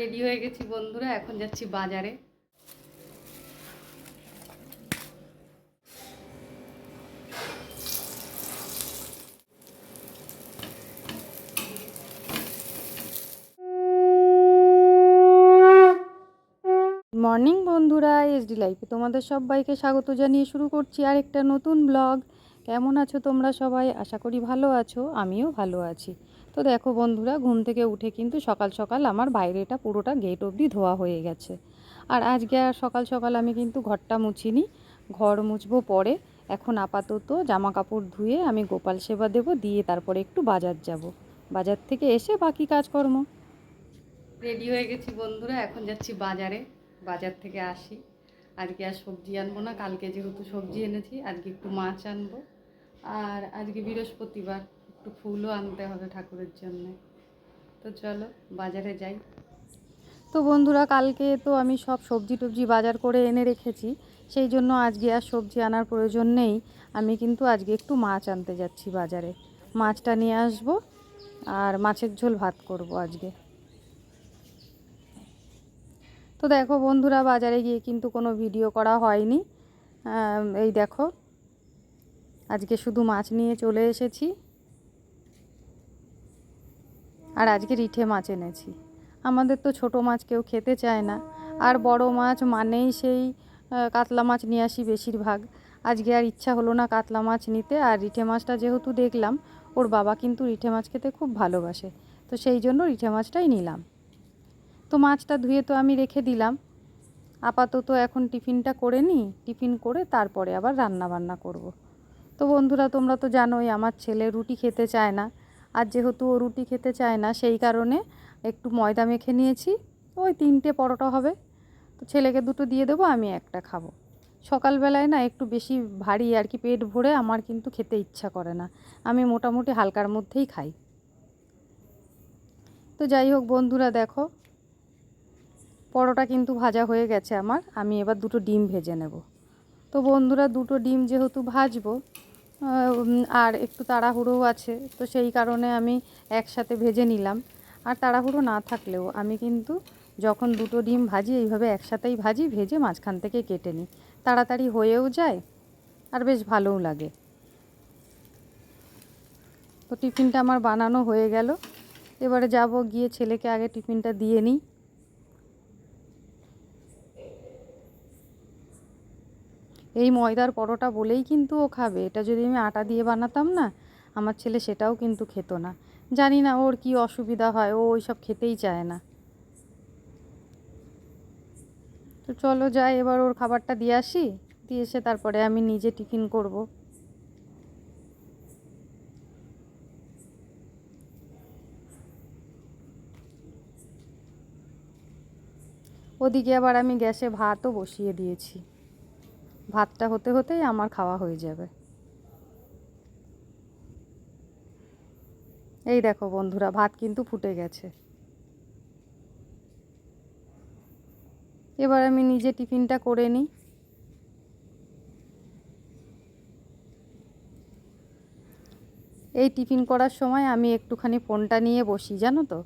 Ready হয়ে গেছি বন্ধুরা, এখন যাচ্ছি বাজারে। মর্নিং বন্ধুরা এসডি লাইফে তোমাদের সবাইকে স্বাগত জানিয়ে শুরু করছি আরেকটা নতুন ব্লগ কেমন আছো তোমরা সবাই? আশা করি ভালো আছো, আমিও ভালো আছি। তো দেখো বন্ধুরা, ঘুম থেকে উঠে কিন্তু সকাল সকাল আমার বাইরেটা পুরোটা গেট অবধি ধোয়া হয়ে গেছে। আর আজকে আর সকাল সকাল আমি কিন্তু ঘরটা মুছিনি, ঘর মুছবো পরে। এখন আপাতত জামা কাপড় ধুয়ে আমি গোপাল সেবা দেব, দিয়ে তারপরে একটু বাজার যাব। বাজার থেকে এসে বাকি কাজকর্ম। রেডি হয়ে গেছি বন্ধুরা, এখন যাচ্ছি বাজারে। বাজার থেকে আসি। আজকে আর সবজি আনব না, কালকে যেহেতু সবজি এনেছি, আজকে একটু মাছ আনব। আর আজকে বৃহস্পতিবার। একটু ফুলও আনতে হবে ঠাকুরের জন্য। তো চলো, বাজারে যাই। তো বন্ধুরা, কালকে তো আমি সব সবজি টবজি বাজার করে এনে রেখেছি, সেই জন্য আজকে আর সবজি আনার প্রয়োজন নেই। আমি কিন্তু আজকে একটু মাছ আনতে যাচ্ছি বাজারে। মাছটা নিয়ে আসব আর মাছের ঝোল ভাত করব আজকে। তো দেখো বন্ধুরা, বাজারে গিয়ে কিন্তু কোনো ভিডিও করা হয়নি। এই দেখো, আজকে শুধু মাছ নিয়ে চলে এসেছি। আর আজকে রিঠে মাছ এনেছি। আমাদের তো ছোট মাছ কেউ খেতে চায় না। আর বড় মাছ মানেই সেই কাতলা মাছ নিয়ে আসি বেশিরভাগ। আজকে আর ইচ্ছা হলো না কাতলা মাছ নিতে। আর রিঠে মাছটা যেহেতু দেখলাম, ওর বাবা কিন্তু রিঠে মাছ খেতে খুব ভালোবাসে। তো সেই জন্য রিঠে মাছটাই নিলাম। তো মাছটা ধুয়ে তো আমি রেখে দিলাম। আপাতত এখন টিফিনটা করে নিই। টিফিন করে তারপরে আবার রান্না বান্না করব। তো বন্ধুরা, তোমরা তো জানোই, আমার ছেলে রুটি খেতে চায় না। আর যেহেতু ও রুটি খেতে চায় না, সেই কারণে একটু ময়দা মেখে নিয়েছি। ওই তিনটে পরোটা হবে। তো ছেলেকে দুটো দিয়ে দেবো, আমি একটা খাব। সকালবেলায় না একটু বেশি ভারী আর কি পেট ভরে আমার কিন্তু খেতে ইচ্ছা করে না। আমি মোটামুটি হালকার মধ্যেই খাই। তো যাই হোক বন্ধুরা, দেখো। পরোটা কিন্তু ভাজা হয়ে গেছে আমার। আমি এবার দুটো ডিম ভেজে নেব। তো বন্ধুরা, দুটো ডিম যেহেতু ভাজবো আর একটু তাড়াহুড়োও আছে। তো সেই কারণে আমি একসাথে ভেজে নিলাম। আর তাড়াহুড়ো না থাকলেও আমি কিন্তু যখন দুটো ডিম ভাজি, এইভাবে একসাথেই ভাজি, ভেজে মাঝখান থেকে কেটে নিই। তাড়াতাড়ি হয়েও যায় আর বেশ ভালোও লাগে। তো টিফিনটা আমার বানানো হয়ে গেল। এবারে যাব, গিয়ে ছেলেকে আগে টিফিনটা দিয়ে নিই। এই ময়দার পরোটা বলেই কিন্তু ও খাবে। এটা যদি আমি আটা দিয়ে বানাতাম না, আমার ছেলে সেটাও কিন্তু খেত না। জানি না ওর কি অসুবিধা হয়, ও ওইসব খেতেই চায় না। তো চলো যাই, এবার ওর খাবারটা দিয়ে আসি। দিয়ে এসে তারপরে আমি নিজে টিফিন করব। ওদিকে আবার আমি গ্যাসে ভাতও বসিয়ে দিয়েছি। ভাতটা হতে হতেই আমার খাওয়া হয়ে যাবে। এই দেখো বন্ধুরা, ভাত কিন্তু ফুটে গেছে। এবার আমি নিজে টিফিনটা করে নিই। এই টিফিন করার সময় আমি একটুখানি ফোনটা নিয়ে বসি, জানো তো?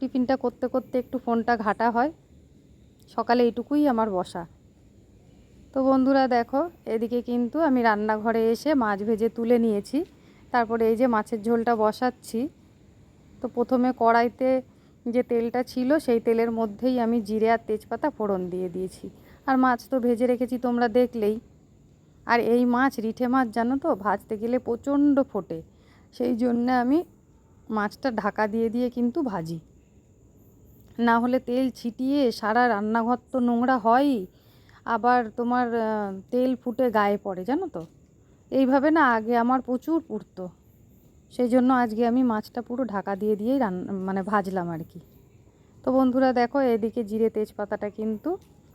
টিফিনটা করতে করতে একটু ফোনটা ঘাটা হয়। সকালে এইটুকুই আমার বসা। তো বন্ধুরা দেখো, এদিকে কিন্তু আমি রান্নাঘরে এসে মাছ ভেজে তুলে নিয়েছি। তারপরে এই যে মাছের ঝোলটা বসাচ্ছি। তো প্রথমে কড়াইতে যে তেলটা ছিল, সেই তেলের মধ্যেই আমি জিরে আর তেজপাতা ফোড়ন দিয়ে দিয়েছি। আর মাছ তো ভেজে রেখেছি তোমরা দেখলেই। আর এই মাছ, রিঠে মাছ জানো তো, ভাজতে গেলে প্রচণ্ড ফোটে। সেই জন্যে আমি মাছটা ঢাকা দিয়ে দিয়ে কিন্তু ভাজি। না হলে তেল ছিটিয়ে সারা রান্নাঘর তো নোংরা হয়ই। আবার তোমার তেল ফুটে গায়ে পড়ে, জানো তো? এইভাবে না আগে আমার প্রচুর পুড়তো। সেই জন্য আজকে আমি মাছটা পুরো ঢাকা দিয়ে দিয়েই রান মানে ভাজলাম আর কি। তো বন্ধুরা দেখো, এদিকে জিরে তেজপাতাটা কিন্তু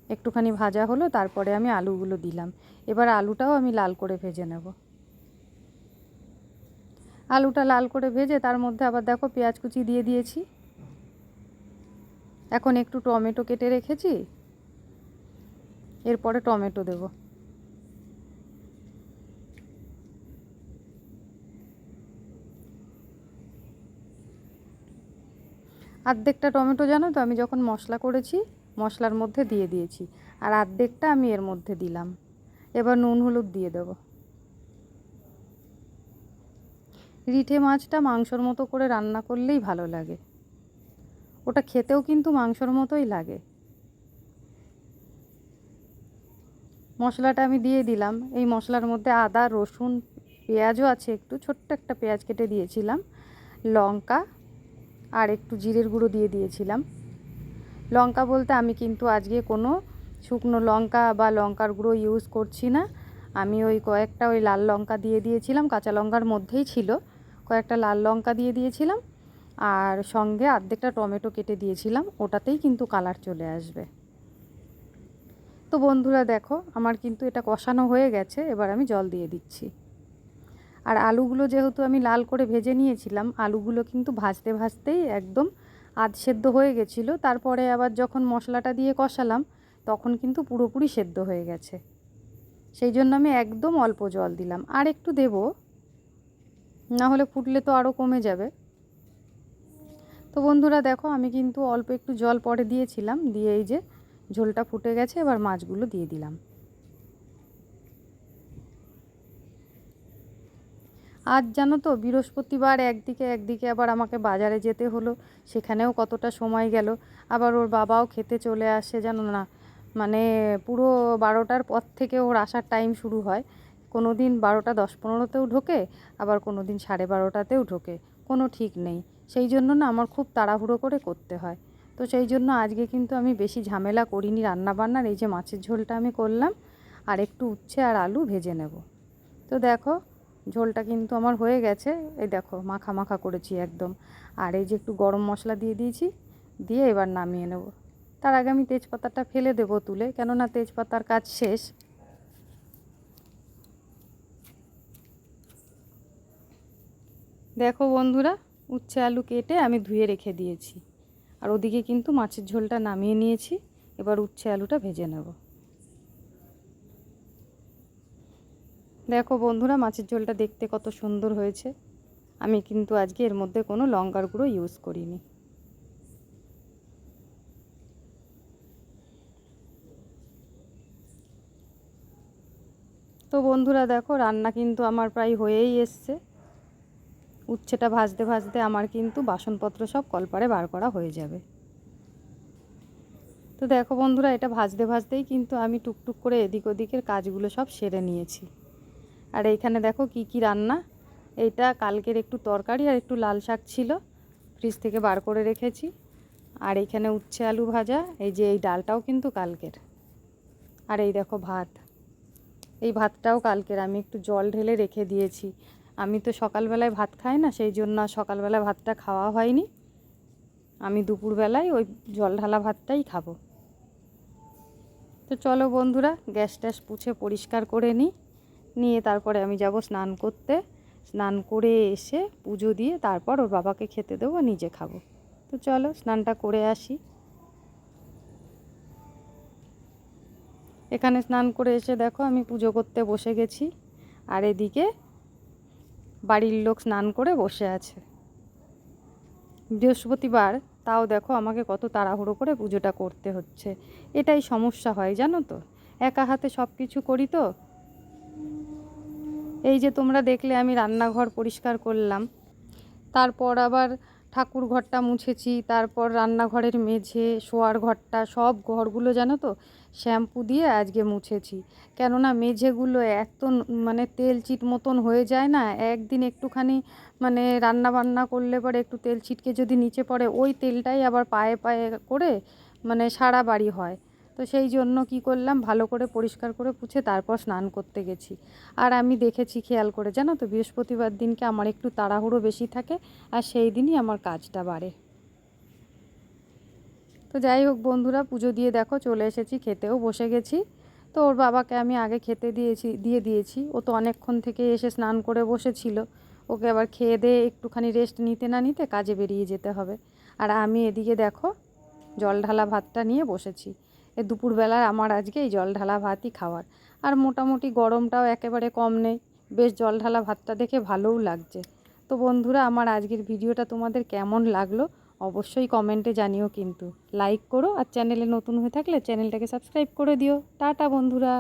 একটুখানি ভাজা হলো, তারপরে আমি আলুগুলো দিলাম। এবার আলুটাও আমি লাল করে ভেজে নেব। আলুটা লাল করে ভেজে তার মধ্যে আবার দেখো পেঁয়াজ কুচি দিয়ে দিয়েছি। এখন একটু টমেটো কেটে রেখেছি। এরপরে টমেটো দেব। আর্ধেকটা টমেটো জানো তো, আমি যখন মশলা করেছি, মশলার মধ্যে দিয়ে দিয়েছি। আর আর্ধেকটা আমি এর মধ্যে দিলাম। এবার নুন, হলুদ দিয়ে দেব। রিঠে মাছটা মাংসর মতো করে রান্না করলেই ভালো লাগে। ওটা খেতেও কিন্তু মাংসর মতোই লাগে। মশলাটা আমি দিয়ে দিলাম। এই মশলার মধ্যে আদা, রসুন, পেঁয়াজও আছে একটু, ছোট্ট একটা পেঁয়াজ কেটে দিয়েছিলাম। লঙ্কা আর একটু জিরের গুঁড়ো দিয়ে দিয়েছিলাম। লঙ্কা বলতে আমি কিন্তু আজকে কোনো শুকনো লঙ্কা বা লঙ্কার গুঁড়ো ইউজ করছি না। আমি ওই কয়েকটা ওই লাল লঙ্কা দিয়ে দিয়েছিলাম, কাঁচা লঙ্কার মধ্যেই ছিল। কয়েকটা লাল লঙ্কা দিয়ে দিয়েছিলাম। আর সঙ্গে অর্ধেকটা টমেটো কেটে দিয়েছিলাম, ওটাতেই কিন্তু কালার চলে আসবে। তো বন্ধুরা দেখো, আমার কিন্তু এটা কষানো হয়ে গেছে, এবার আমি জল দিয়ে দিচ্ছি। আর আলুগুলো যেহেতু আমি লাল করে ভেজে নিয়েছিলাম, আলুগুলো কিন্তু ভাজতে ভাজতেই একদম আধ সেদ্ধ হয়ে গেছিল। তারপরে আবার যখন মশলাটা দিয়ে কষালাম, তখন কিন্তু পুরোপুরি সেদ্ধ হয়ে গেছে। সেই জন্য আমি একদম অল্প জল দিলাম। আর একটু দেব, না হলে ফুটলে তো আরও কমে যাবে। তো বন্ধুরা দেখো, আমি কিন্তু অল্প একটু জল পরে দিয়েছিলাম, দিয়ে এই যে ঝোলটা ফুটে গেছে, এবার মাছগুলো দিয়ে দিলাম। আজ জানো তো, বৃহস্পতিবার, একদিকে একদিকে আবার আমাকে বাজারে যেতে হলো, সেখানেও কতটা সময় গেল। আবার ওর বাবাও খেতে চলে আসে, জানো না মানে পুরো বারোটার পর থেকে ওর আসার টাইম শুরু হয়। কোনো দিন বারোটা দশ পনেরোতেও ঢোকে, আবার কোনো দিন সাড়ে বারোটাতেও ঢোকে, কোনো ঠিক নেই। সেই জন্য না, আমার খুব তাড়াহুড়ো করে করতে হয়। তো সেই জন্য আজকে কিন্তু আমি বেশি ঝামেলা করিনি রান্নাবান্নার। এই যে মাছের ঝোলটা আমি করলাম, আর একটু উচ্ছে আর আলু ভেজে নেব। তো দেখো, ঝোলটা কিন্তু আমার হয়ে গেছে। এই দেখো, মাখা মাখা করেছি একদম। আর এই যে একটু গরম মশলা দিয়ে দিয়েছি, দিয়ে এবার নামিয়ে নেব। তার আগে আমি তেজপাতাটা ফেলে দেবো তুলে, কেননা তেজপাতার কাজ শেষ। দেখো বন্ধুরা, উচ্ছে আলু কেটে আমি ধুয়ে রেখে দিয়েছি। আর ওদিকে কিন্তু মাছের ঝোলটা নামিয়ে নিয়েছি। এবার উচ্ছে আলুটা ভেজে নেব। দেখো বন্ধুরা, মাছের ঝোলটা দেখতে কত সুন্দর হয়েছে। আমি কিন্তু আজকে এর মধ্যে কোনো লঙ্কার গুঁড়ো ইউজ করিনি। তো বন্ধুরা, দেখো রান্না কিন্তু আমার প্রায় হয়েই এসছে। উচ্ছেটা ভাজতে ভাজতে আমার কিন্তু বাসনপত্র সব কলপারে বার করা হয়ে যাবে। তো দেখো বন্ধুরা, এটা ভাজতে ভাজতেই কিন্তু আমি টুকটুক করে এদিক ওদিকের কাজগুলো সব সেরে নিয়েছি। আর এইখানে দেখো কি কি রান্না। এইটা কালকের একটু তরকারি আর একটু লাল শাক ছিল, ফ্রিজ থেকে বার করে রেখেছি। আর এইখানে উচ্ছে আলু ভাজা, এই যে এই ডালটাও কিন্তু কালকের। আর এই দেখো ভাত। এই ভাতটাও কালকের, আমি একটু জল ঢেলে রেখে দিয়েছি। আমি তো সকালবেলায় ভাত খাই না, সেই জন্য সকালবেলায় ভাতটা খাওয়া হয়নি। আমি দুপুরবেলায় ওই জল ঢালা ভাতটাই খাব। তো চলো বন্ধুরা, গ্যাস ট্যাস পুছে পরিষ্কার করে নিই, নিয়ে তারপরে আমি যাব স্নান করতে। স্নান করে এসে পুজো দিয়ে তারপর ওর বাবাকে খেতে দেবো, নিজে খাব। তো চলো স্নানটা করে আসি। এখানে স্নান করে এসে দেখো আমি পুজো করতে বসে গেছি। আর এদিকে বাড়ির লোক স্নান করে বসে আছে। বৃহস্পতিবার, তাও দেখো আমাকে কত তাড়াহুড়ো করে পুজোটা করতে হচ্ছে। এটাই সমস্যা হয়, জানো তো? একা হাতে সব কিছু করি তো। এই যে তোমরা দেখলে আমি রান্নাঘর পরিষ্কার করলাম। তারপর আবার ঠাকুর ঘরটা মুছেছি, তারপর রান্নাঘরের মেঝে, শোয়ার ঘরটা, সব ঘরগুলো জানো তো? শ্যাম্পু দিয়ে আজকে মুছেছি। কেননা মেঝেগুলো এত মানে তেল চিট মতন হয়ে যায় না, একদিন একটুখানি মানে রান্না বান্না করলে পরে একটু তেল ছিটকে যদি নিচে পড়ে, ওই তেলটাই আবার পায়ে পায়ে করে মানে সারা বাড়ি হয়। তো সেই জন্য কি করলাম, ভালো করে পরিষ্কার করে পুছে তারপর স্নান করতে গেছি। আর আমি দেখেছি, খেয়াল করে, জানো তো, বৃহস্পতিবার দিনকে আমার একটু তাড়াহুড়ো বেশি থাকে, আর সেই দিনই আমার কাজটা বাড়ে। তো যাই হোক বন্ধুরা, পুজো দিয়ে দেখো চলে এসেছি খেতেও, বসে গেছি। তো ওর বাবাকে আমি আগে খেতে দিয়েছি, দিয়ে দিয়েছি। ও তো অনেকক্ষণ থেকে এসে স্নান করে বসেছিল। ওকে আবার খেয়ে দিয়ে একটুখানি রেস্ট নিতে না নিতে কাজে বেরিয়ে যেতে হবে। আর আমি এদিকে দেখো, জল ঢালা ভাতটা নিয়ে বসেছি। এ দুপুরবেলার আমার আজকে এই জল ঢালা ভাতই খাওয়ার। আর মোটামুটি গরমটাও একেবারে কম নেই। বেশ জল ঢালা ভাতটা দেখে ভালোও লাগছে। তো বন্ধুরা, আমার আজকের ভিডিওটা তোমাদের কেমন লাগল? অবশ্যই কমেন্টে জানিও কিন্তু। লাইক করো আর চ্যানেলে নতুন হয়ে থাকলে চ্যানেলটাকে সাবস্ক্রাইব করে দিও। টাটা বন্ধুরা।